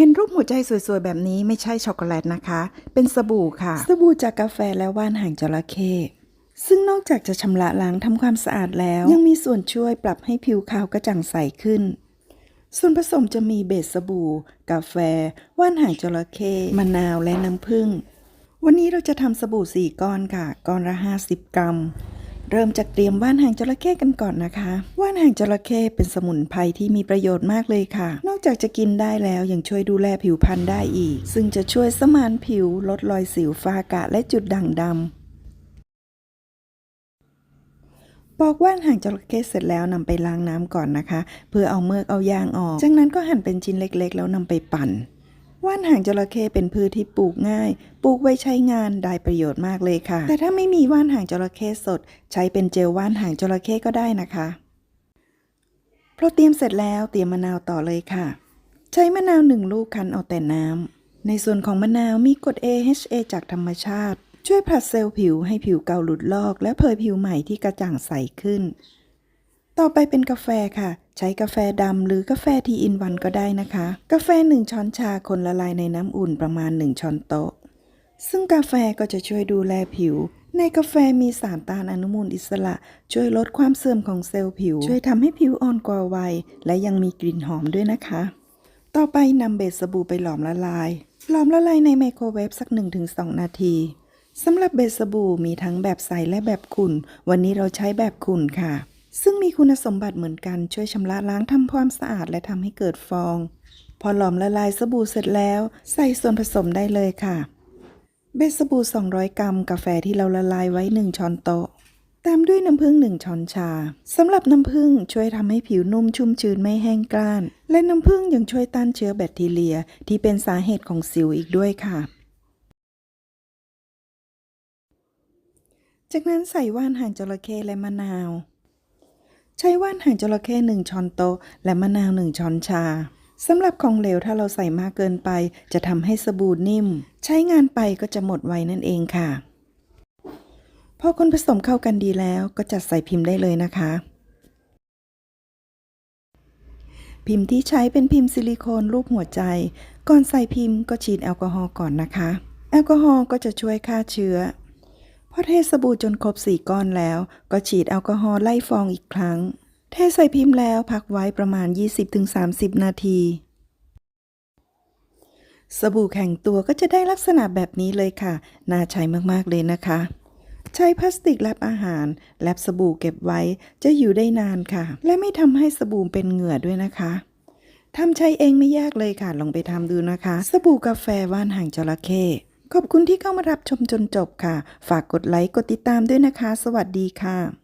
เห็นรูปหัวใจสวยๆ แบบนี้ไม่ใช่ช็อกโกแลตนะคะ เป็นสบู่ค่ะ สบู่จากกาแฟและว่านหางจระเข้ซึ่งนอกจากจะชำระล้างทำความสะอาดแล้ว ยังมีส่วนช่วยปรับให้ผิวขาวกระจ่างใสขึ้น ส่วนผสมจะมีเบสสบู่ กาแฟ ว่านหางจระเข้มะนาวและน้ำผึ้งวันนี้เราจะทำสบู่สี่ก้อนค่ะ ก้อนละ 50 กรัม เริ่มจากเตรียมว่านหางจระเข้กันก่อนนะคะ ว่านหางจระเข้เป็นสมุนไพรที่มีประโยชน์มากเลยค่ะ นอกจากจะกินได้แล้วยังช่วยดูแลผิวพรรณได้อีก ซึ่งจะช่วยสมานผิวลดรอยสิวฝ้ากระและจุดด่างดำปอกว่านหางจระเข้เสร็จแล้วนำไปล้างน้ำก่อนนะคะ เพื่อเอาเมือกเอายางออก จากนั้นก็หั่นเป็นชิ้นเล็กๆ แล้วนำไปปั่น ว่านหางจระเข้เป็นพืชที่ปลูกง่าย ปลูกไว้ใช้งานได้ประโยชน์มากเลยค่ะ แต่ถ้าไม่มีว่านหางจระเข้สด ใช้เป็นเจลว่านหางจระเข้ก็ได้นะคะพอเตรียมเสร็จแล้วเตรียมมะนาวต่อเลยค่ะ ใช้มะนาวหนึ่งลูกคั้นเอาแต่น้ำในส่วนของมะนาวมีกรด AHA จากธรรมชาติ ช่วยผลัดเซลล์ผิวให้ผิวเก่าหลุดลอก และเผยผิวใหม่ที่กระจ่างใสขึ้น ต่อไปเป็นกาแฟค่ะ ใช้กาแฟดำหรือกาแฟทีอินวันก็ได้นะคะ กาแฟ 1 ช้อนชาคนละลายในน้ำอุ่นประมาณ 1 ช้อนโต๊ะ ซึ่งกาแฟก็จะช่วยดูแลผิว ในกาแฟมีสารต้านอนุมูลอิสระ ช่วยลดความเสื่อมของเซลล์ผิว ช่วยทำให้ผิวอ่อนกว่าวัย และยังมีกลิ่นหอมด้วยนะคะ ต่อไปนำเบสสบู่ไปหลอมละลาย หลอมละลายในไมโครเวฟสัก 1-2 นาทีสำหรับเบสสบู่มีทั้งแบบใสและแบบขุ่น วันนี้เราใช้แบบขุ่นค่ะ ซึ่งมีคุณสมบัติเหมือนกันช่วยชำระล้างทำความสะอาดและทำให้เกิดฟอง พอหลอมละลายสบู่เสร็จแล้ว ใส่ส่วนผสมได้เลยค่ะ เบสสบู่ 200 กรัม กาแฟที่เราละลายไว้ 1 ช้อนโต๊ะ ตามด้วยน้ำผึ้ง 1 ช้อนชาสำหรับน้ำผึ้งช่วยทำให้ผิวนุ่มชุ่มชื้นไม่แห้งกร้าน และน้ำผึ้งยังช่วยต้านเชื้อแบคทีเรียที่เป็นสาเหตุของสิวอีกด้วยค่ะจากนั้นใส่ว่านหางจระเข้และมะนาว ใช้ว่านหางจระเข้หนึ่งช้อนโต๊ะและมะนาวหนึ่งช้อนชาสำหรับของเหลวถ้าเราใส่มากเกินไป จะทำให้สบู่นิ่ม ใช้งานไปก็จะหมดไวนั่นเองค่ะ พอคนผสมเข้ากันดีแล้วก็จัดใส่พิมพ์ได้เลยนะคะ พิมพ์ที่ใช้เป็นพิมพ์ซิลิโคนรูปหัวใจ ก่อนใส่พิมพ์ก็ฉีดแอลกอฮอล์ก่อนนะคะ แอลกอฮอล์ก็จะช่วยฆ่าเชื้อ พอเทสบู่จนครบสี่ก้อนแล้ว ก็ฉีดแอลกอฮอล์ไล่ฟองอีกครั้ง เทใส่พิมพ์แล้วพักไว้ประมาณ 20-30 นาที สบู่แข็งตัวก็จะได้ลักษณะแบบนี้เลยค่ะ น่าใช้มากๆเลยนะคะ ใช้พลาสติกแลบอาหาร แลบสบู่เก็บไว้จะอยู่ได้นานค่ะ และไม่ทำให้สบู่เป็นเหงื่อด้วยนะคะทำใช้เองไม่ยากเลยค่ะ ลองไปทำดูนะคะ สบู่กาแฟว่านหางจระเข้ ขอบคุณที่เข้ามารับชมจนจบค่ะ ฝากกดไลค์ กดติดตามด้วยนะคะ สวัสดีค่ะ